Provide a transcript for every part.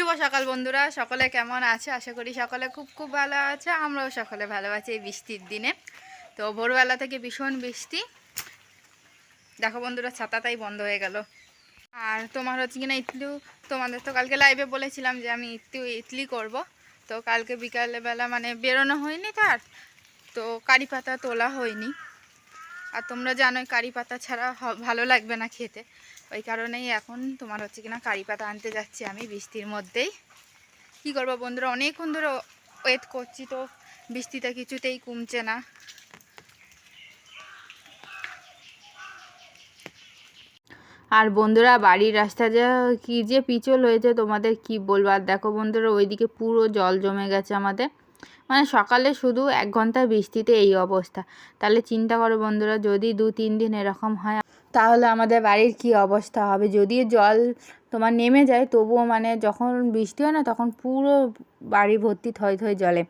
শুভ সকাল বন্ধুরা, সকলে কেমন আছে? আশা করি সকলে খুব খুব ভালো আছে, আমরাও সকলে ভালো আছি এই বৃষ্টির দিনে। তো ভোরবেলা থেকে ভীষণ বৃষ্টি। দেখো বন্ধুরা, ছাতাটাই বন্ধ হয়ে গেল। আর তোমার হচ্ছে কিনা ইডলিও তোমাদের তো কালকে লাইভে বলেছিলাম যে আমি ইডলি ইডলি করব। তো কালকে বিকালবেলা মানে বেরোনো হয়নি তার তো কারি পাতা তোলা হয়নি। আর তোমরা জানোই কারি পাতা ছাড়া ভালো লাগবে না খেতে। ওই কারণেই এখন তোমার হচ্ছে কিনা কারি পাতা আনতে যাচ্ছি আমি বৃষ্টির মধ্যেই। কি করব বন্ধুরা, অনেকক্ষণ ধরে ওয়েট করছি তো বৃষ্টিটা কিছুতেই কমছে না। আর বন্ধুরা, বাড়ির রাস্তা যা কি যে পিচল হয়েছে তোমাদের কি বলব? আর দেখো বন্ধুরা, ওইদিকে পুরো জল জমে গেছে আমাদের। মানে সকালে শুধু এক ঘণ্টা বৃষ্টিতে এই অবস্থা। তাহলে চিন্তা করো বন্ধুরা, যদি দু তিন দিন এরকম হয় তাহলে আমাদের বাড়ির কি অবস্থা হবে? যদি জল তোমার নেমে যায়, তবুও মানে যখন বৃষ্টি হয় না, তখন পুরো বাড়ি ভর্তি থই থই জলে।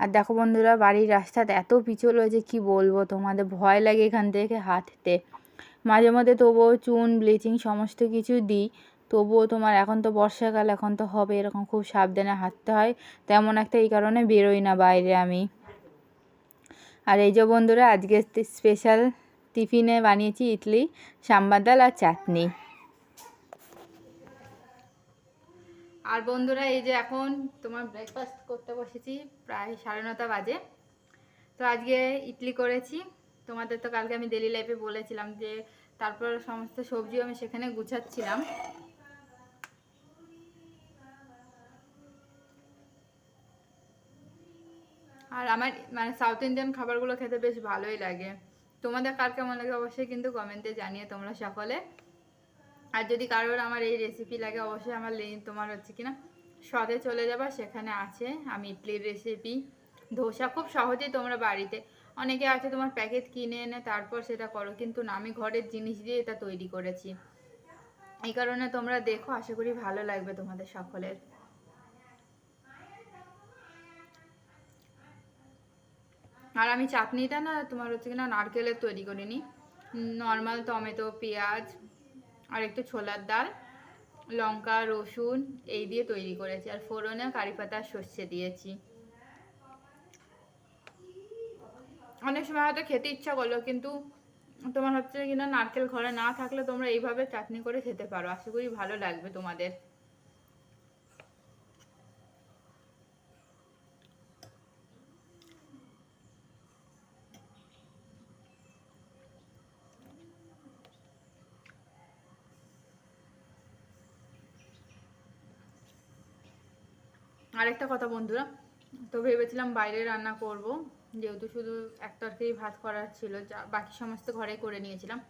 আর দেখো বন্ধুরা, বাড়ির রাস্তাতে এত পিছল হয়েছে, কি বলব তোমাদের? ভয় লাগে এখান থেকে হাঁটতে। মাঝে মধ্যে তবুও চুন, ব্লিচিং সমস্ত কিছু দিই। তবুও তোমার এখন তো বর্ষাকাল, এখন তো হবে, এরকম খুব সাবধানে হাঁটতে হয়। তেমন একটা এই কারণে বেরোই না বাইরে আমি। আর এই যে বন্ধুরা, আজকে স্পেশাল টিফিনে বানিয়েছি ইডলি, সাম্বার ডাল আর চাটনি। আর বন্ধুরা, এই যে এখন তোমার ব্রেকফাস্ট করতে বসেছি, প্রায় সাড়ে নটা বাজে। তো আজকে ইডলি করেছি। তোমাদের তো কালকে আমি ডেলি লাইফে বলেছিলাম যে, তারপর সমস্ত সবজিও আমি সেখানে গুছাচ্ছিলাম। আর আমার মানে সাউথ ইন্ডিয়ান খাবারগুলো খেতে বেশ ভালোই লাগে। তোমাদের কার কেমন লাগে অবশ্যই কিন্তু কমেন্টে জানিয়ে তোমরা সকলে। আর যদি কারোর আমার এই রেসিপি লাগে, অবশ্যই আমার লিঙ্ক তোমার হচ্ছে কিনা সদে চলে যাবা, সেখানে আছে আমি ইডলির রেসিপি ধোসা খুব সহজেই তোমরা বাড়িতে, অনেকে আছে তোমার প্যাকেট কিনে এনে তারপর সেটা করো, কিন্তু না, আমি ঘরের জিনিস দিয়ে এটা তৈরি করেছি। এই কারণে তোমরা দেখো, আশা করি ভালো লাগবে তোমাদের সকলের। আর আমি চাটনিটা না তোমার হচ্ছে কিনা নারকেলের তৈরি করিনি নর্মাল টমেটো, পেঁয়াজ আর একটু ছোলার ডাল, লঙ্কা, রসুন এই দিয়ে তৈরি করেছি। আর ফোড়নে কারি পাতা সর্ষে দিয়েছি। অনেক সময় হয়তো খেতে ইচ্ছা করল, কিন্তু তোমার হচ্ছে কিনা নারকেল ঘরে না থাকলে তোমরা এইভাবে চাটনি করে খেতে পারো। আশা করি ভালো লাগবে তোমাদের। আরেকটা কথা বন্ধুরা, তো ভেবেছিলাম বাইরে রান্না করব, যেহেতু শুধু এক তরকারি ভাত করার ছিল, যা বাকি সমস্ত ঘরে করে নিয়েছিলাম।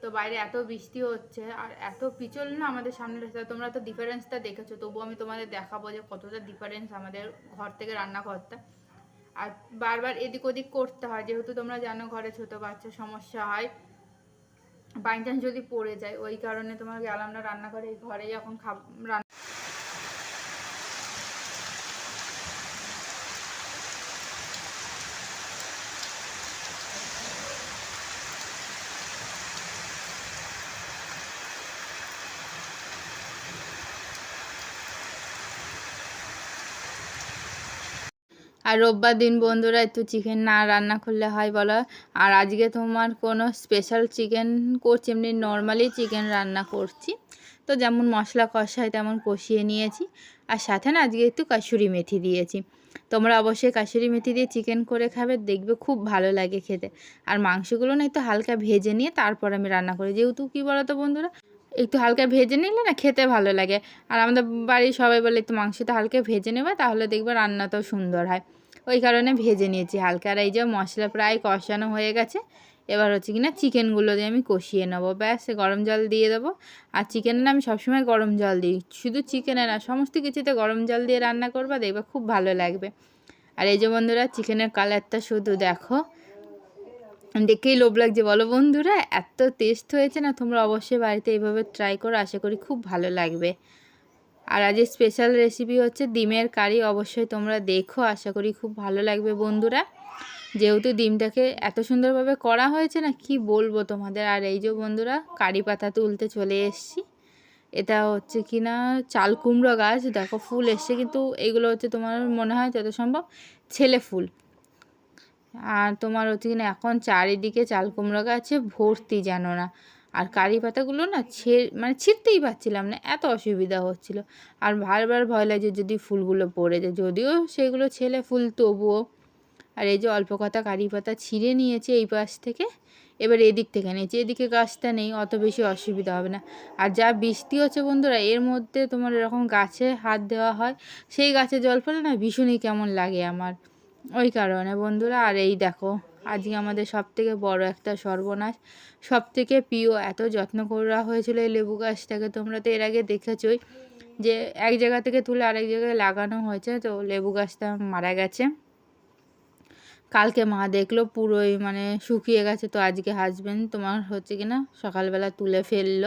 তো বাইরে এত বৃষ্টি হচ্ছে আর এত পিছল না আমাদের সামনে রাস্তা তোমরা তো ডিফারেন্সটা দেখেছ, তবু আমি তোমাদের দেখাবো যে কতটা ডিফারেন্স আমাদের ঘর থেকে রান্না করতে আর বারবার এদিক ওদিক করতে হয়, যেহেতু তোমরা জানো ঘরে ছোট বাচ্চা, সমস্যা হয়। বাই চান্স যদি পড়ে যায়, ওই কারণে তোমার গেলাম না রান্না করে ঘরেই এখন খাব, রান্না আর রোববার দিন বন্ধুরা একটু চিকেন না রান্না করলে হয় বলো? আর আজকে তোমার কোনো স্পেশাল চিকেন করছি, এমনি নর্মালি চিকেন রান্না করছি। তো যেমন মশলা কষায় তেমন কষিয়ে নিয়েছি। আর সাথে না আজকে একটু কাসুরি মেথি দিয়েছি। তোমরা অবশ্যই কাসুরি মেথি দিয়ে চিকেন করে খাবে, দেখবে খুব ভালো লাগে খেতে। আর মাংসগুলো না একটু হালকা ভেজে নিয়ে তারপর আমি রান্না করি। যেহেতু কী বলো তো বন্ধুরা? একটু হালকা ভেজে নিলে না খেতে ভালো লাগে। আর আমাদের বাড়ির সবাই বলে একটু মাংসটা হালকা ভেজে নেবে, তাহলে দেখবে রান্নাটাও সুন্দর হয়। ওই কারণে ভেজে নিয়েছি হালকা। আর এই যে মশলা প্রায় কষানো হয়ে গেছে, এবার হচ্ছে কিনা চিকেনগুলো দিয়ে আমি কষিয়ে নেব। ব্যাস গরম জল দিয়ে দেবো। আর চিকেনে আমি সবসময় গরম জল দিই। শুধু চিকেনে না, সমস্ত কিছুতে গরম জল দিয়ে রান্না করবা, দেখবে খুব ভালো লাগবে। আর এই যে বন্ধুরা, চিকেনের কালারটা শুধু দেখো। দেখেই লোভ লাগছে। বলো বন্ধুরা, এত টেস্ট হয়েছে না? তোমরা অবশ্যই বাড়িতে এইভাবে ট্রাই করো, আশা করি খুব ভালো লাগবে। আর আজ স্পেশাল রেসিপি হচ্ছে ডিমের কারি। অবশ্যই তোমরা দেখো, আশা করি খুব ভালো লাগবে বন্ধুরা। যেহেতু ডিমটাকে এত সুন্দরভাবে করা হয়েছে না, কি বলব তোমাদের? আর এই যে বন্ধুরা, কারি পাতা তুলতে চলে এসছি। এটা হচ্ছে কি না চাল কুমড়ো গাছ। দেখো, ফুল এসছে কিন্তু এইগুলো হচ্ছে তোমার মনে হয় যত সম্ভব ছেলে ফুল। আর তোমার হচ্ছে কি না এখন চারিদিকে চাল কুমড়ো গাছে ভর্তি জানো না। আর কারি পাতাগুলো না ছে মানে ছিঁড়তেই পারছিলাম না, এত অসুবিধা হচ্ছিল। আর বারবার ভয় লাগে যদি ফুলগুলো পড়ে যায়, যদিও সেগুলো ছেলে ফুল তবুও। আর এই যে অল্প কথা কারি পাতা ছিঁড়ে নিয়েছে এই পাশ থেকে, এবার এদিক থেকে নিয়েছে। এদিকে গাছটা নেই, অত বেশি অসুবিধা হবে না। আর যা বৃষ্টি হচ্ছে বন্ধুরা, এর মধ্যে তোমার এরকম গাছে হাত দেওয়া হয়, সেই গাছে জল পড়লে না ভীষণই কেমন লাগে আমার। ওই কারণে বন্ধুরা, আর এই দেখো। আজকে আমাদের সব থেকে বড় একটা সর্বনাশ। সব থেকে প্রিয়, এত যত্ন করা হয়েছিল এই লেবু গাছটাকে, তোমরা তো এর আগে দেখেছই যে এক জায়গা থেকে তুলে আরেক জায়গায় লাগানো হয়েছে, তো লেবু গাছটা মারা গেছে। কালকে মা দেখল পুরোই মানে শুকিয়ে গেছে, তো আজকে হাজবেন্ড তোমার হচ্ছে কি না সকালবেলা তুলে ফেলল।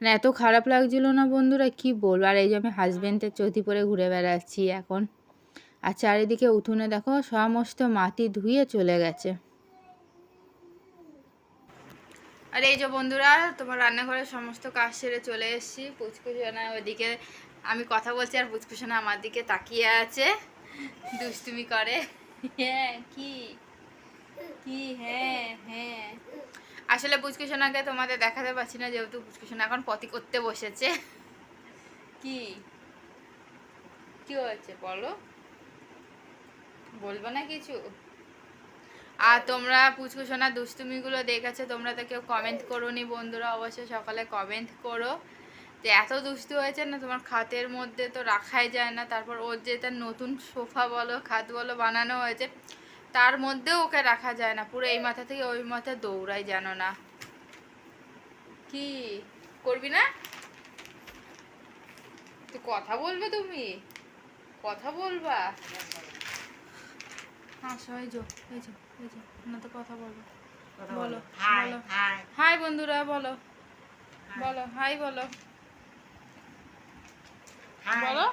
মানে এত খারাপ লাগছিল না বন্ধুরা, কি বলব? আর এই যে আমি হাজবেন্ডের চটি পরে ঘুরে বেড়াচ্ছি এখন। আর চারিদিকে উঠোনে দেখো সমস্ত মাটি ধুয়ে চলে গেছে। আর এই যে বন্ধুরা, তোমার রান্নাঘরের সমস্ত কাজ সেরে চলে এসেছি। পুচকুসোনা ওদিকে, আমি কথা বলছি আর পুচকুসোনা আমার দিকে তাকিয়ে আছে। দুষ্টুমি করে। হ্যাঁ কি? কি? হ্যাঁ হ্যাঁ। আসলে পুচকুসোনাকে তোমাদের দেখাতে পারছি না, যেহেতু পুচকুসোনা এখন পতি করতে বসেছে। কি? কি হয়েছে বলো? বলব না কিছু? আর তোমরা পুচকুসোনা দুষ্টুমিগুলো দেখেছ, তোমরা তো কেউ কমেন্ট করো নি বন্ধুরা, অবশ্যই সকালে কমেন্ট করো। যে এত দুষ্টু হয়েছে না, তোমার খাতের মধ্যে তো রাখাই যায় না, তারপর ওর যে তার নতুন সোফা বলো খাত বলো বানানো হয়েছে, তার মধ্যেও ওকে রাখা যায় না, পুরো এই মাথা থেকে ওই মাথা দৌড়াই জানো না। কি? করবি না? তো কথা বলবে তুমি? কথা বলবা? আসো এই যো এই যো এই যো না তো কথা বলো বলো। বলো। Hi hi. বন্ধুরা বলো। বলো। হাই। বলো। বলো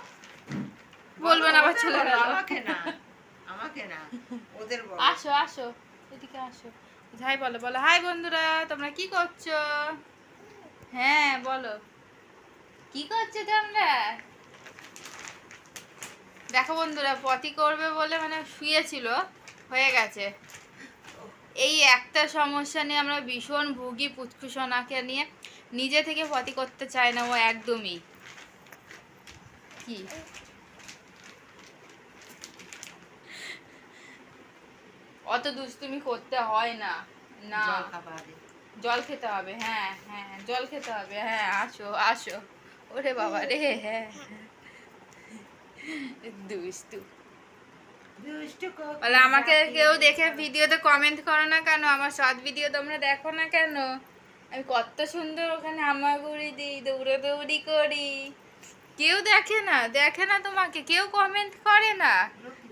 বলবে না আবার ওদের চলে বলো, গেল। আমাকে না আমাকে না ওদের বলো। আসো আসো এদিকে আসো। হাই বলো বলো। হাই বন্ধুরা তোমরা কি করছ? হ্যাঁ বলো। কি করছ তোমরা? দেখো বন্ধুরা পটি করবে বলে মানে শুয়েছিল হয়ে গেছে। এই একটা সমস্যা নিয়ে আমরা ভীষণ ভুগি পুচকুসোনাকে নিয়ে। নিজে থেকে পটি করতে চায় না ও একদমই। কি? অত দুষ্টুমি করতে হয় না। না। জল জল খেতে হবে হ্যাঁ হ্যাঁ জল খেতে হবে হ্যাঁ আসো আসো। ওরে বাবা রে হ্যাঁ। দুষ্টু। বলে আমাকে। কেউ দেখে ভিডিওতে কমেন্ট করো না কেন? আমার শর্ট ভিডিও তোমরা দেখো না কেন? আমি কত সুন্দর ওখানে হামাগুড়ি দিই দৌড়াদৌড়ি করি। কেউ দেখে না দেখে না তোমাকে কেউ কমেন্ট করে না।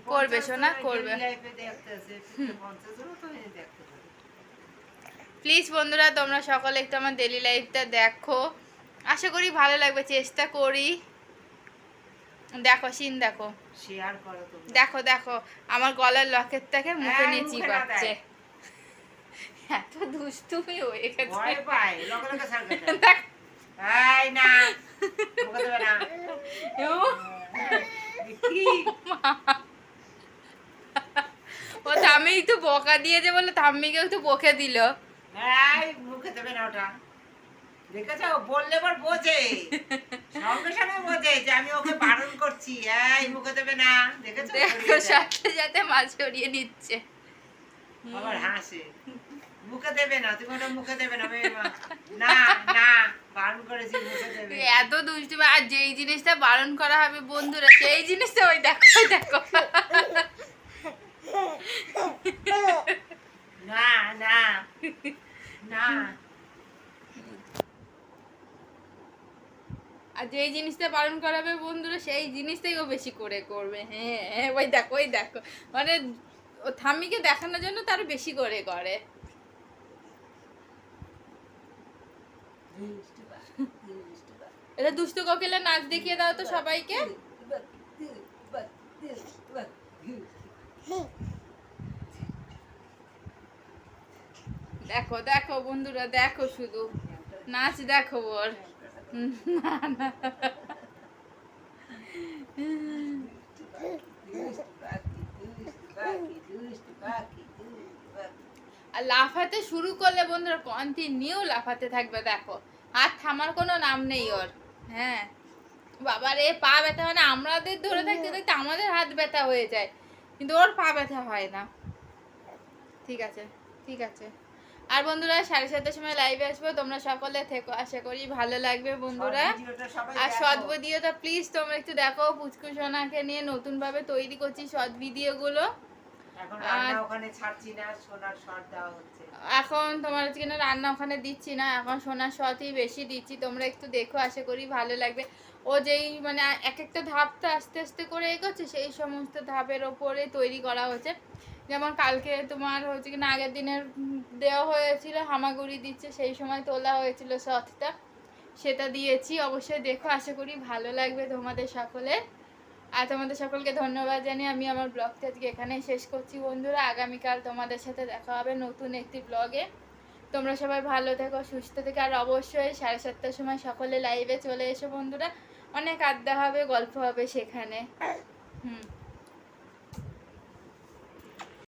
করবে জনের করবে। প্লিজ বন্ধুরা তোমরা সকলে একটু আমার ডেলি লাইফটা দেখো। আশা করি ভালো লাগবে চেষ্টা করি। দেখো সিন দেখো Share করো। দেখো দেখো আমার গলার লকেটটাকে মুখে হ্যাঁ, নিয়ে মুখে না চিবাচ্ছে। এত দুষ্টুমি হয়ে গেছে ভয় পায়, করে দেয়। দেখ, এই না, মুখে দেবে না। ও কি? ও থাম্মি তো বকা দিয়েছে বলে থাম্মিকে একটু বকে দিল মুখে দেবে না ওটা। দেখেছ? বললে এবার বোঝে। সঙ্গে সঙ্গে বোঝে যে আমি ওকে বারণ করছি। এই মুখে দেবে না। দেখেছ? দেখো সাথে সাথে মাছ নিচ্ছে। আবার হাসে। মুখে দেবে না তুমি ওটা মুখে দেবে না না না বারণ করেছি মুখে দেবে। এত দুষ্টু আর যেই জিনিসটা বারণ করা হবে বন্ধুরা সেই জিনিসটা ওই দেখো দেখো। না না না। আর যেই জিনিসটা বারণ করাবে বন্ধুরা, সেই জিনিসটাই ও বেশি করে করবে। হ্যাঁ হ্যাঁ ওই দেখো ওই দেখো। মানে ও থাম্মিকে দেখানোর জন্য তার বেশি করে করে। এটা দুষ্টু নাচ দেখিয়ে দাও তো সবাইকে। দেখো দেখো বন্ধুরা, দেখো শুধু। নাচ দেখো ওর। না না লাফাতে শুরু করলে বন্ধুরা কন্টিনিউ লাফাতে থাকবে, দেখো। আর থামার কোনো নাম নেই ওর। হ্যাঁ। বাবা রে, পা ব্যথা মানে আমাদের ধরে থাকতে থাকতে আমাদের হাত ব্যথা হয়ে যায়। কিন্তু ওর পা ব্যথা হয় না। ঠিক আছে ঠিক আছে। আর বন্ধুরা সাড়ে সাতটার সময় লাইভে আসব। তোমরা সকলে থেকো। আশা করি ভালো লাগবে বন্ধুরা। আর। শর্ট ভিডিওটা প্লিজ তোমরা একটু দেখো। পুচকু সোনাকে নিয়ে নতুন ভাবে তৈরি করছি শর্ট ভিডিওগুলো। এখন তোমার হচ্ছে না রান্না ওখানে দিচ্ছি না। এখন সোনার সতই বেশি দিচ্ছি। তোমরা একটু দেখো আশা করি ভালো লাগবে। ও যেই মানে এক একটা ধাপটা আস্তে আস্তে করে এগোচ্ছে সেই সমস্ত ধাপের ওপরে তৈরি করা হচ্ছে। যেমন কালকে তোমার হচ্ছে কি না, আগের দিনের দেওয়া হয়েছিল, হামাগুড়ি দিচ্ছে, সেই সময় তোলা হয়েছিল সতটা সেটা দিয়েছি, অবশ্যই দেখো, আশা করি ভালো লাগবে তোমাদের সকলে আর তোমাদের সকলকে ধন্যবাদ জানিয়ে আমি আমার ব্লগটা আজকে এখানেই শেষ করছি বন্ধুরা। আগামীকাল তোমাদের সাথে দেখা হবে নতুন একটি ব্লগে। তোমরা সবাই ভালো থেকো, সুস্থ থেকো, আর অবশ্যই সাড়ে সাতটার সময় সকলে লাইভে চলে এসো বন্ধুরা। অনেক আড্ডা হবে, গল্প হবে সেখানে। হুম।